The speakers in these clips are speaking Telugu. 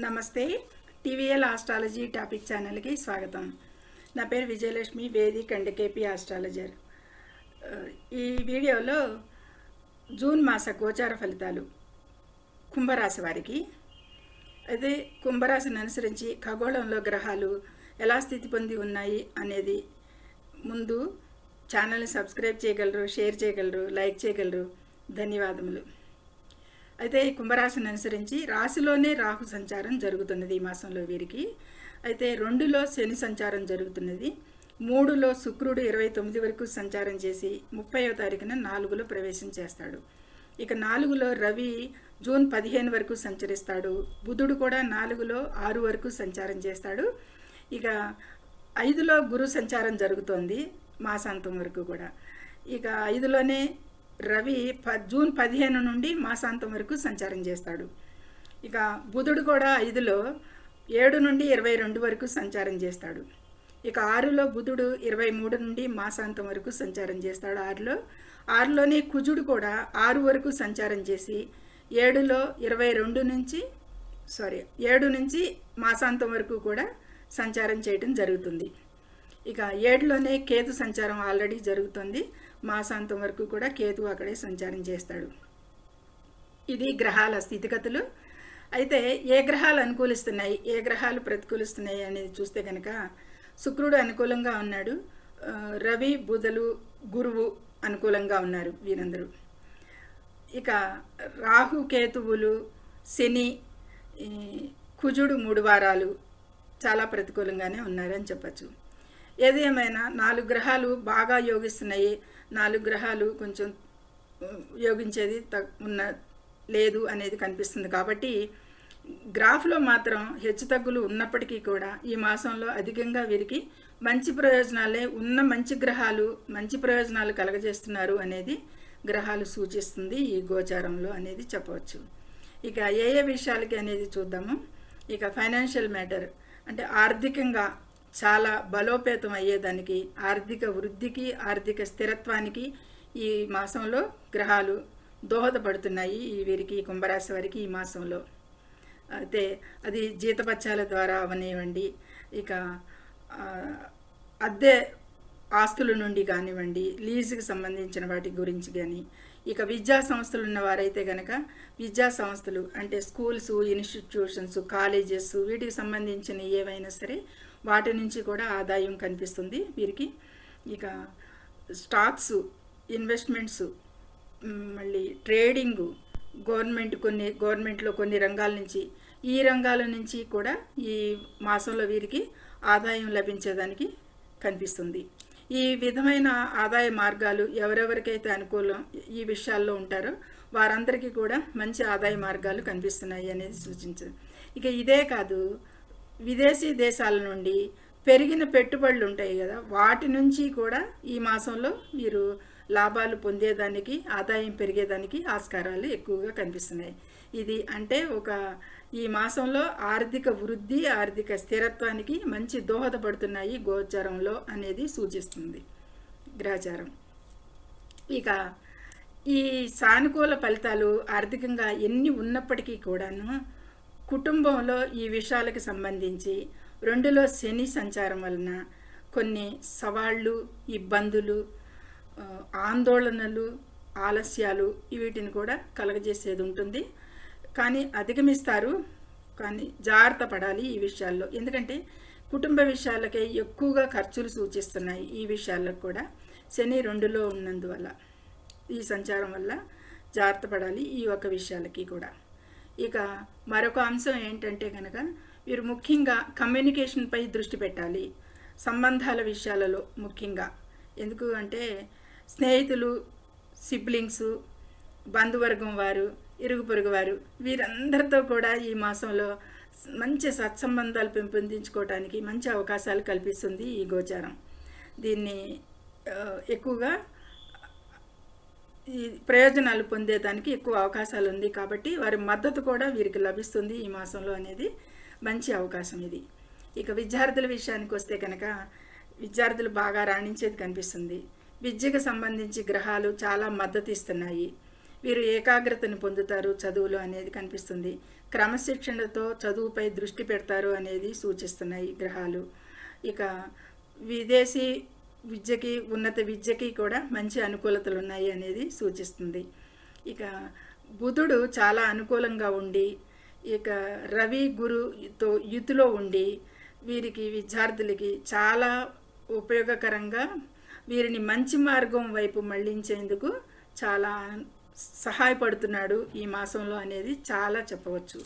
నమస్తే టీవీఎల్ ఆస్ట్రాలజీ టాపిక్ ఛానల్కి స్వాగతం. నా పేరు Vijayalakshmi Vedic and KP astrologer. ఈ వీడియోలో జూన్ మాస గోచార ఫలితాలు కుంభరాశి వారికి. అయితే కుంభరాశిని అనుసరించి ఖగోళంలో గ్రహాలు ఎలా స్థితి పొంది ఉన్నాయి అనేది ముందు ఛానల్ని సబ్స్క్రైబ్ చేయగలరు షేర్ చేయగలరు లైక్ చేయగలరు. ధన్యవాదములు. అయితే ఈ కుంభరాశిని అనుసరించి రాశిలోనే రాహు సంచారం జరుగుతున్నది ఈ మాసంలో వీరికి. అయితే రెండులో శని సంచారం జరుగుతున్నది. మూడులో శుక్రుడు ఇరవై తొమ్మిది వరకు సంచారం చేసి ముప్పైవ తారీఖున నాలుగులో ప్రవేశం చేస్తాడు. ఇక నాలుగులో రవి జూన్ పదిహేను వరకు సంచరిస్తాడు. బుధుడు కూడా నాలుగులో ఆరు వరకు సంచారం చేస్తాడు. ఇక ఐదులో గురు సంచారం జరుగుతోంది మాసాంతం వరకు కూడా. ఇక ఐదులోనే రవి ప జూన్ పదిహేను నుండి మాసాంతం వరకు సంచారం చేస్తాడు. ఇక బుధుడు కూడా ఐదులో ఏడు నుండి ఇరవై రెండు వరకు సంచారం చేస్తాడు. ఇక ఆరులో బుధుడు ఇరవై మూడు నుండి మాసాంతం వరకు సంచారం చేస్తాడు ఆరులో. ఆరులోనే కుజుడు కూడా ఆరు వరకు సంచారం చేసి ఏడులో ఇరవై రెండు నుంచి సారీ ఏడు నుంచి మాసాంతం వరకు కూడా సంచారం చేయడం జరుగుతుంది. ఇక ఏడులోనే కేతు సంచారం ఆల్రెడీ జరుగుతుంది. మాసాంతం వరకు కూడా కేతు అక్కడే సంచారం చేస్తాడు. ఇది గ్రహాల స్థితిగతులు. అయితే ఏ గ్రహాలు అనుకూలిస్తున్నాయి ఏ గ్రహాలు ప్రతికూలిస్తున్నాయి అనేది చూస్తే కనుక శుక్రుడు అనుకూలంగా ఉన్నాడు. రవి బుధలు గురువు అనుకూలంగా ఉన్నారు వీరందరూ. ఇక రాహు కేతువులు శని కుజుడు మూడు వారాలు చాలా ప్రతికూలంగానే ఉన్నారని చెప్పచ్చు. ఏది ఏమైనా నాలుగు గ్రహాలు బాగా యోగిస్తున్నాయి. నాలుగు గ్రహాలు కొంచెం యోగించేది ఉన్న లేదు అనేది కనిపిస్తుంది. కాబట్టి గ్రాఫ్లో మాత్రం హెచ్చుతగ్గులు ఉన్నప్పటికీ కూడా ఈ మాసంలో అధికంగా వీరికి మంచి ప్రయోజనాలే ఉన్న మంచి గ్రహాలు మంచి ప్రయోజనాలు కలగజేస్తున్నారు అనేది గ్రహాలు సూచిస్తుంది ఈ గోచారంలో అనేది చెప్పవచ్చు. ఇక ఏ ఏ విషయాలకి అనేది చూద్దాము. ఇక ఫైనాన్షియల్ మ్యాటర్ అంటే ఆర్థికంగా చాలా బలోపేతం అయ్యేదానికి ఆర్థిక వృద్ధికి ఆర్థిక స్థిరత్వానికి ఈ మాసంలో గ్రహాలు దోహదపడుతున్నాయి. ఈ వీరికి కుంభరాశి వారికి ఈ మాసంలో. అయితే అది జీతపత్యాల ద్వారా అవనివ్వండి. ఇక అద్దె ఆస్తుల నుండి కానివ్వండి లీజుకి సంబంధించిన వాటి గురించి కానీ ఇక విద్యా సంస్థలు ఉన్న వారైతే కనుక విద్యా సంస్థలు అంటే స్కూల్స్ ఇన్స్టిట్యూషన్స్ కాలేజెస్ వీటికి సంబంధించిన ఏవైనా సరే వాటి నుంచి కూడా ఆదాయం కనిపిస్తుంది వీరికి. ఇక స్టాక్స్ ఇన్వెస్ట్మెంట్స్ మళ్ళీ ట్రేడింగ్ గవర్నమెంట్ కొన్ని గవర్నమెంట్లో కొన్ని రంగాల నుంచి ఈ రంగాల నుంచి కూడా ఈ మాసంలో వీరికి ఆదాయం లభించేదానికి కనిపిస్తుంది. ఈ విధమైన ఆదాయ మార్గాలు ఎవరెవరికైతే అనుకూలం ఈ విషయాల్లో ఉంటారో వారందరికీ కూడా మంచి ఆదాయ మార్గాలు కనిపిస్తున్నాయి అనేది సూచించదు ఇక ఇదే కాదు విదేశీ దేశాల నుండి పెరిగిన పెట్టుబడులు ఉంటాయి కదా వాటి నుంచి కూడా ఈ మాసంలో మీరు లాభాలు పొందేదానికి ఆదాయం పెరిగేదానికి ఆస్కారాలు ఎక్కువగా కనిపిస్తున్నాయి. ఇది అంటే ఒక ఈ మాసంలో ఆర్థిక వృద్ధి ఆర్థిక స్థిరత్వానికి మంచి దోహదపడుతున్నాయి గోచారంలో అనేది సూచిస్తుంది గ్రహచారం. ఇక ఈ సానుకూల ఫలితాలు ఆర్థికంగా ఎన్ని ఉన్నప్పటికీ కూడాను కుటుంబంలో ఈ విషయాలకు సంబంధించి రెండులో శని సంచారం వలన కొన్ని సవాళ్ళు ఇబ్బందులు ఆందోళనలు ఆలస్యాలు వీటిని కూడా కలగజేసేది ఉంటుంది. కానీ అధిగమిస్తారు కానీ జాగ్రత్త పడాలి ఈ విషయాల్లో. ఎందుకంటే కుటుంబ విషయాలకే ఎక్కువగా ఖర్చులు సూచిస్తున్నాయి ఈ విషయాలకు కూడా. శని రెండులో ఉన్నందువల్ల ఈ సంచారం వల్ల జాగ్రత్త పడాలి ఈ యొక్క విషయాలకి కూడా. ఇక మరొక అంశం ఏంటంటే కనుక వీరు ముఖ్యంగా కమ్యూనికేషన్పై దృష్టి పెట్టాలి. సంబంధాల విషయాలలో ముఖ్యంగా. ఎందుకు అంటే స్నేహితులు సిబ్లింగ్స్ బంధువర్గం వారు ఇరుగు పొరుగు వారు వీరందరితో కూడా ఈ మాసంలో మంచి సత్సంబంధాలు పెంపొందించుకోవడానికి మంచి అవకాశాలు కల్పిస్తుంది ఈ గోచారం. దీన్ని ఎక్కువగా ఈ ప్రయోజనాలు పొందేదానికి ఎక్కువ అవకాశాలు ఉంది కాబట్టి వారి మద్దతు కూడా వీరికి లభిస్తుంది ఈ మాసంలో అనేది మంచి అవకాశం ఇది. ఇక విద్యార్థుల విషయానికి వస్తే కనుక విద్యార్థులు బాగా రాణించేది కనిపిస్తుంది. విద్యకు సంబంధించి గ్రహాలు చాలా మద్దతు ఇస్తున్నాయి వీరు ఏకాగ్రతను పొందుతారు చదువులు అనేది కనిపిస్తుంది. క్రమశిక్షణతో చదువుపై దృష్టి పెడతారు అనేది సూచిస్తున్నాయి గ్రహాలు. ఇక విదేశీ విద్యకి ఉన్నత విద్యకి కూడా మంచి అనుకూలతలు ఉన్నాయి అనేది సూచిస్తుంది. ఇక బుధుడు చాలా అనుకూలంగా ఉండి ఇక రవి గురుతో యుతిలో ఉండి వీరికి విద్యార్థులకి చాలా ఉపయోగకరంగా వీరిని మంచి మార్గం వైపు మళ్ళించేందుకు చాలా సహాయపడుతున్నాడు ఈ మాసంలో అనేది చాలా చెప్పవచ్చు.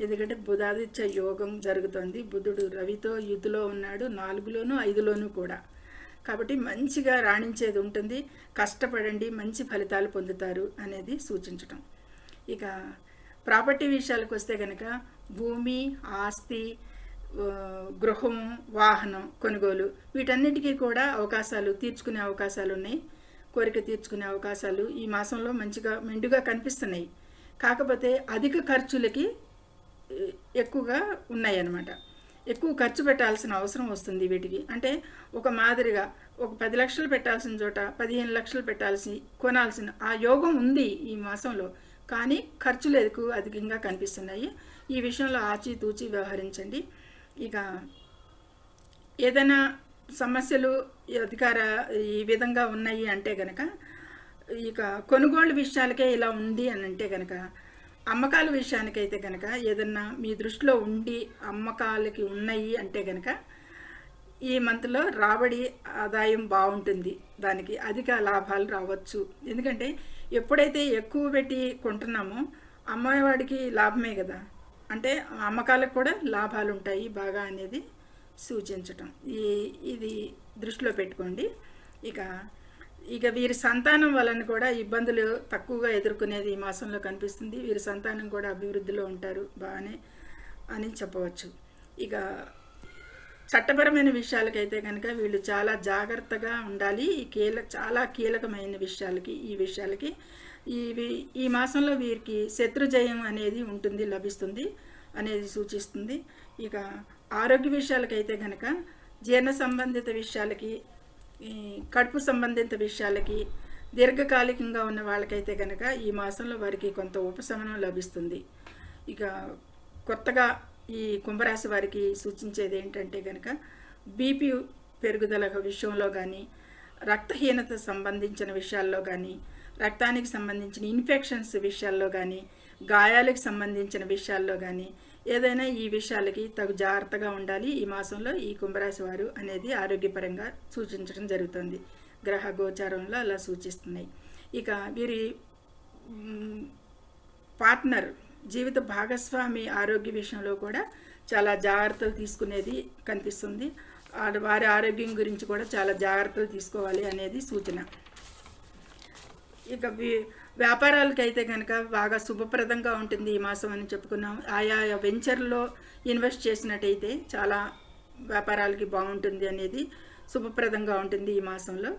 ఎందుకంటే బుధాదిత్య యోగం జరుగుతోంది. బుధుడు రవితో యుతిలో ఉన్నాడు నాలుగులోను ఐదులోనూ కూడా. కాబట్టి మంచిగా రాణించేది ఉంటుంది. కష్టపడండి మంచి ఫలితాలు పొందుతారు అనేది సూచించటం. ఇక ప్రాపర్టీ విషయాలకు వస్తే కనుక భూమి ఆస్తి గృహం వాహనం కొనుగోలు వీటన్నిటికీ కూడా అవకాశాలు తీర్చుకునే అవకాశాలు ఉన్నాయి. కోరిక తీర్చుకునే అవకాశాలు ఈ మాసంలో మంచిగా మెండుగా కనిపిస్తున్నాయి. కాకపోతే అధిక ఖర్చులకి ఎక్కువగా ఉన్నాయి అన్నమాట ఎక్కువ ఖర్చు పెట్టాల్సిన అవసరం వస్తుంది వీటికి. అంటే ఒక మాదిరిగా ఒక పది లక్షలు పెట్టాల్సిన చోట పదిహేను లక్షలు పెట్టాల్సి కొనాల్సిన ఆ యోగం ఉంది ఈ మాసంలో. కానీ ఖర్చులు ఎక్కువ అధికంగా కనిపిస్తున్నాయి. ఈ విషయంలో ఆచితూచి వ్యవహరించండి. ఇక ఏదైనా సమస్యలు అధికార ఈ విధంగా ఉన్నాయి అంటే కనుక ఇక కొనుగోలు విషయాలకే ఇలా ఉంది అని అంటే కనుక అమ్మకాల విషయానికైతే కనుక ఏదన్నా మీ దృష్టిలో ఉండి అమ్మకాలకి ఉన్నాయి అంటే కనుక ఈ మంత్లో రాబడి ఆదాయం బాగుంటుంది. దానికి అధిక లాభాలు రావచ్చు. ఎందుకంటే ఎప్పుడైతే ఎక్కువ పెట్టి కొంటున్నామో అమ్మవాడికి లాభమే కదా. అంటే అమ్మకాలకు కూడా లాభాలు ఉంటాయి బాగా అనేది సూచించటం. ఈ ఇది దృష్టిలో పెట్టుకోండి. ఇక ఇక వీరి సంతానం వలన కూడా ఇబ్బందులు తక్కువగా ఎదుర్కొనేది ఈ మాసంలో కనిపిస్తుంది. వీరి సంతానం కూడా అభివృద్ధిలో ఉంటారు బాగానే అని చెప్పవచ్చు. ఇక చట్టపరమైన విషయాలకైతే కనుక వీళ్ళు చాలా జాగ్రత్తగా ఉండాలి. ఈ కీలక చాలా కీలకమైన విషయాలకి ఈ విషయాలకి ఇవి ఈ మాసంలో వీరికి శత్రుజయం అనేది ఉంటుంది లభిస్తుంది అనేది సూచిస్తుంది. ఇక ఆరోగ్య విషయాలకైతే కనుక జీర్ణ సంబంధిత విషయాలకి కడుపు సంబంధిత విషయాలకి దీర్ఘకాలికంగా ఉన్న వాళ్ళకైతే కనుక ఈ మాసంలో వారికి కొంత ఉపశమనం లభిస్తుంది. ఇక కొత్తగా ఈ కుంభరాశి వారికి సూచించేది ఏంటంటే కనుక బీపీ పెరుగుదల విషయంలో కానీ రక్తహీనత సంబంధించిన విషయాల్లో కానీ రక్తానికి సంబంధించిన ఇన్ఫెక్షన్స్ విషయాల్లో కానీ గాయాలకు సంబంధించిన విషయాల్లో కానీ ఏదైనా ఈ విషయాలకి తగు జాగ్రత్తగా ఉండాలి. ఈ మాసంలో ఈ కుంభరాశి వారు అనేది ఆరోగ్యపరంగా సూచించడం జరుగుతుంది. గ్రహ గోచారంలో అలా సూచిస్తున్నాయి. ఇక వీరి పార్ట్నర్ జీవిత భాగస్వామి ఆరోగ్య విషయంలో కూడా చాలా జాగ్రత్తలు తీసుకునేది కనిపిస్తుంది. వారి ఆరోగ్యం గురించి కూడా చాలా జాగ్రత్తలు తీసుకోవాలి అనేది సూచన. ఇక వీ వ్యాపారాలకైతే కనుక బాగా శుభప్రదంగా ఉంటుంది ఈ మాసం అని చెప్పుకున్నాం ఆయా వెంచర్లో ఇన్వెస్ట్ చేసినట్టయితే చాలా వ్యాపారాలకి బాగుంటుంది అనేది శుభప్రదంగా ఉంటుంది ఈ మాసంలో.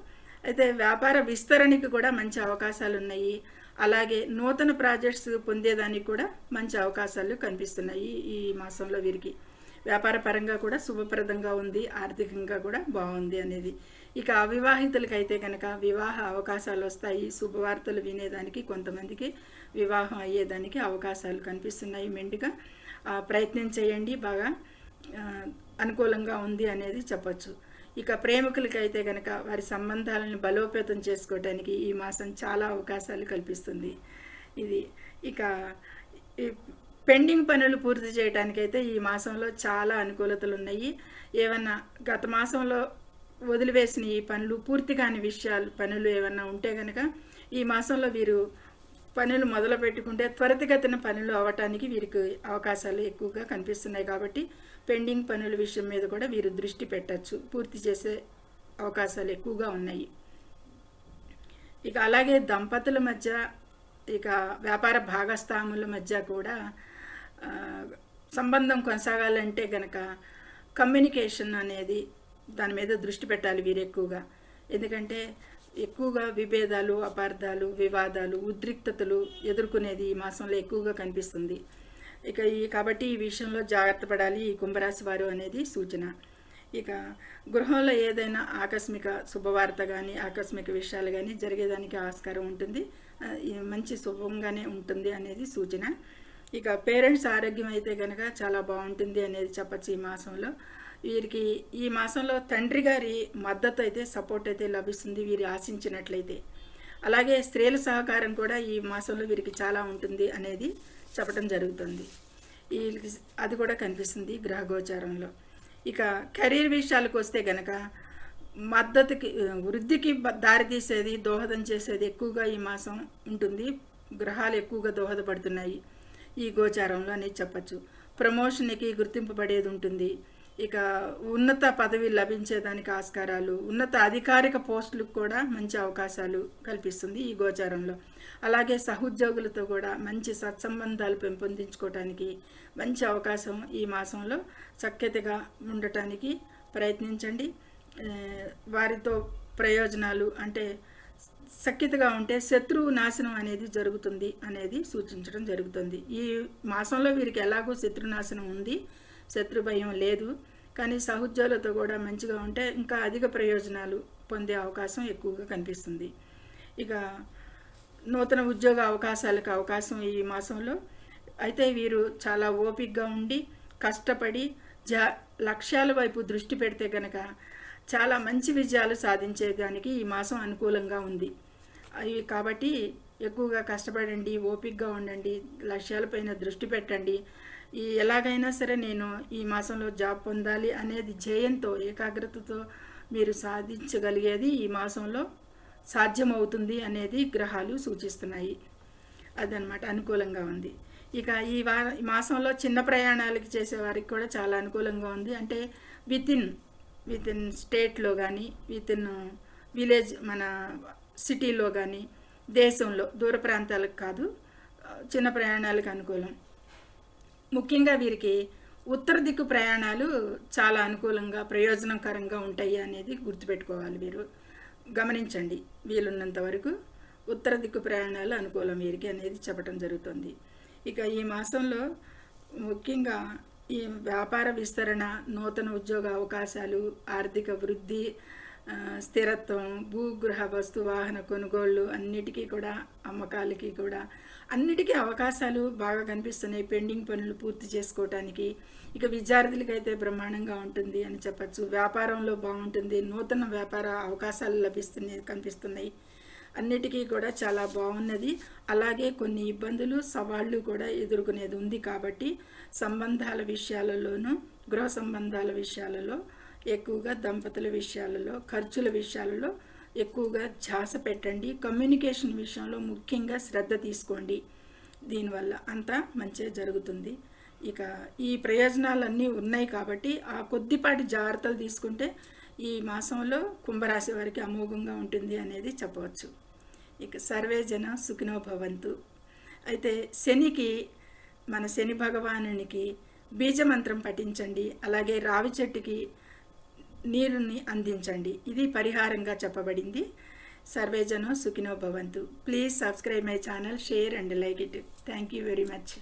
అయితే వ్యాపార విస్తరణకి కూడా మంచి అవకాశాలు ఉన్నాయి అలాగే నూతన ప్రాజెక్ట్స్ పొందేదానికి కూడా మంచి అవకాశాలు కనిపిస్తున్నాయి ఈ మాసంలో వీరికి. వ్యాపార పరంగా కూడా శుభప్రదంగా ఉంది ఆర్థికంగా కూడా బాగుంది అనేది. ఇక అవివాహితులకైతే కనుక వివాహ అవకాశాలు వస్తాయి. శుభవార్తలు వినేదానికి కొంతమందికి వివాహం అయ్యేదానికి అవకాశాలు కనిపిస్తున్నాయి. మెండుగా ప్రయత్నం చేయండి. బాగా అనుకూలంగా ఉంది అనేది చెప్పొచ్చు. ఇక ప్రేమికులకైతే కనుక వారి సంబంధాలను బలోపేతం చేసుకోవడానికి ఈ మాసం చాలా అవకాశాలు కల్పిస్తుంది. ఇది ఇక ఈ పెండింగ్ పనులు పూర్తి చేయడానికైతే ఈ మాసంలో చాలా అనుకూలతలు ఉన్నాయి ఏమన్నా గత మాసంలో వదిలివేసిన ఈ పనులు పూర్తి కాని విషయాలు పనులు ఏమన్నా ఉంటే కనుక ఈ మాసంలో వీరు పనులు మొదలు పెట్టుకుంటే త్వరితగతిన పనులు అవ్వటానికి వీరికి అవకాశాలు ఎక్కువగా కనిపిస్తున్నాయి కాబట్టి పెండింగ్ పనుల విషయం మీద కూడా వీరు దృష్టి పెట్టచ్చు. పూర్తి చేసే అవకాశాలు ఎక్కువగా ఉన్నాయి. ఇక అలాగే దంపతుల మధ్య ఇక వ్యాపార భాగస్వాముల మధ్య కూడా సంబంధం కొనసాగాలంటే గనక కమ్యూనికేషన్ అనేది దాని మీద దృష్టి పెట్టాలి వీరు ఎక్కువగా. ఎందుకంటే ఎక్కువగా విభేదాలు అపార్థాలు వివాదాలు ఉద్రిక్తతలు ఎదుర్కొనేది ఈ మాసంలో ఎక్కువగా కనిపిస్తుంది. ఇక ఈ కాబట్టి ఈ విషయంలో జాగ్రత్త పడాలి ఈ కుంభరాశి వారు అనేది సూచన. ఇక గృహంలో ఏదైనా ఆకస్మిక శుభవార్త కానీ ఆకస్మిక విషయాలు కానీ జరిగేదానికి ఆస్కారం ఉంటుంది. మంచి శుభంగానే ఉంటుంది అనేది సూచన. ఇక పేరెంట్స్ ఆరోగ్యం అయితే కనుక చాలా బాగుంటుంది అనేది చెప్పచ్చు ఈ మాసంలో. వీరికి ఈ మాసంలో తండ్రి గారి మద్దతు అయితే సపోర్ట్ అయితే లభిస్తుంది వీరు ఆశించినట్లయితే. అలాగే స్త్రీల సహకారం కూడా ఈ మాసంలో వీరికి చాలా ఉంటుంది అనేది చెప్పడం జరుగుతుంది. వీరికి అది కూడా కనిపిస్తుంది గ్రహగోచారంలో. ఇక కెరీర్ విషయాలకు వస్తే గనక మద్దతుకి వృద్ధికి దారితీసేది దోహదం చేసేది ఎక్కువగా ఈ మాసం ఉంటుంది. గ్రహాలు ఎక్కువగా దోహదపడుతున్నాయి. ఈ గోచారంలో అనేది చెప్పచ్చు. ప్రమోషన్కి గుర్తింపబడేది ఉంటుంది ఇక ఉన్నత పదవి లభించేదానికి ఆస్కారాలు ఉన్నత అధికారిక పోస్టులకు కూడా మంచి అవకాశాలు కల్పిస్తుంది ఈ గోచారంలో. అలాగే సహోద్యోగులతో కూడా మంచి సత్సంబంధాలు పెంపొందించుకోవటానికి మంచి అవకాశం ఈ మాసంలో సఖ్యతగా ఉండటానికి ప్రయత్నించండి. వారితో ప్రయోజనాలు అంటే సఖ్యతగా ఉంటే శత్రువు నాశనం అనేది జరుగుతుంది అనేది సూచించడం జరుగుతుంది. ఈ మాసంలో వీరికి ఎలాగో శత్రు నాశనం ఉంది శత్రు భయం లేదు కానీ సహోద్యోగులతో కూడా మంచిగా ఉంటే ఇంకా అధిక ప్రయోజనాలు పొందే అవకాశం ఎక్కువగా కనిపిస్తుంది. ఇక నూతన ఉద్యోగ అవకాశాలకు అవకాశం ఈ మాసంలో. అయితే వీరు చాలా ఓపికగా ఉండి కష్టపడి జా లక్ష్యాల వైపు దృష్టి పెడితే కనుక చాలా మంచి విజయాలు సాధించేదానికి ఈ మాసం అనుకూలంగా ఉంది. అవి కాబట్టి ఎక్కువగా కష్టపడండి ఓపిక్గా ఉండండి లక్ష్యాలపైన దృష్టి పెట్టండి. ఈ ఎలాగైనా సరే నేను ఈ మాసంలో జాబ్ పొందాలి అనేది ధ్యేయంతో ఏకాగ్రతతో మీరు సాధించగలిగేది ఈ మాసంలో సాధ్యమవుతుంది అనేది గ్రహాలు సూచిస్తున్నాయి. అదనమాట అనుకూలంగా ఉంది. ఇక ఈ వార ఈ మాసంలో చిన్న ప్రయాణాలకి చేసేవారికి కూడా చాలా అనుకూలంగా ఉంది. అంటే వితిన్ విత్ ఇన్ స్టేట్లో కానీ విత్ ఇన్ విలేజ్ మన సిటీలో కానీ దేశంలో దూర ప్రాంతాలకు కాదు uh, చిన్న ప్రయాణాలకు అనుకూలం. ముఖ్యంగా వీరికి ఉత్తర దిక్కు ప్రయాణాలు చాలా అనుకూలంగా ప్రయోజనకరంగా ఉంటాయి అనేది గుర్తుపెట్టుకోవాలి వీరు. గమనించండి వీలున్నంత వరకు ఉత్తర దిక్కు ప్రయాణాలు అనుకూలం వీరికి అనేది చెప్పడం జరుగుతుంది. ఇక ఈ మాసంలో ముఖ్యంగా ఈ వ్యాపార విస్తరణ నూతన ఉద్యోగ అవకాశాలు ఆర్థిక వృద్ధి స్థిరత్వం భూగృహ వస్తు వాహన కొనుగోళ్ళు అన్నిటికీ కూడా అమ్మకాలకి కూడా అన్నిటికీ అవకాశాలు బాగా కనిపిస్తున్నాయి పెండింగ్ పనులు పూర్తి చేసుకోవటానికి. ఇక విద్యార్థులకైతే బ్రహ్మాండంగా ఉంటుంది అని చెప్పచ్చు. వ్యాపారంలో బాగుంటుంది. నూతన వ్యాపార అవకాశాలు లభిస్తున్నాయి కనిపిస్తున్నాయి. అన్నిటికీ కూడా చాలా బాగున్నది. అలాగే కొన్ని ఇబ్బందులు సవాళ్ళు కూడా ఎదుర్కొనేది ఉంది కాబట్టి సంబంధాల విషయాలలోనూ గృహ సంబంధాల విషయాలలో ఎక్కువగా దంపతుల విషయాలలో ఖర్చుల విషయాలలో ఎక్కువగా ధ్యాస పెట్టండి. కమ్యూనికేషన్ విషయంలో ముఖ్యంగా శ్రద్ధ తీసుకోండి. దీనివల్ల అంతా మంచిగా జరుగుతుంది. ఇక ఈ ప్రయోజనాలన్నీ ఉన్నాయి కాబట్టి ఆ కొద్దిపాటి జాగ్రత్తలు తీసుకుంటే ఈ మాసంలో కుంభరాశి వారికి అమోఘంగా ఉంటుంది అనేది చెప్పవచ్చు. ఇక సర్వే జన సుఖినో భవంతు. అయితే శనికి మన శని భగవానునికి బీజమంత్రం పఠించండి అలాగే రావి చెట్టుకి నీరుని అందించండి. ఇది పరిహారంగా చెప్పబడింది. సర్వేజనో సుఖినో భవంతు. Please subscribe my channel share and like it. Thank you very much.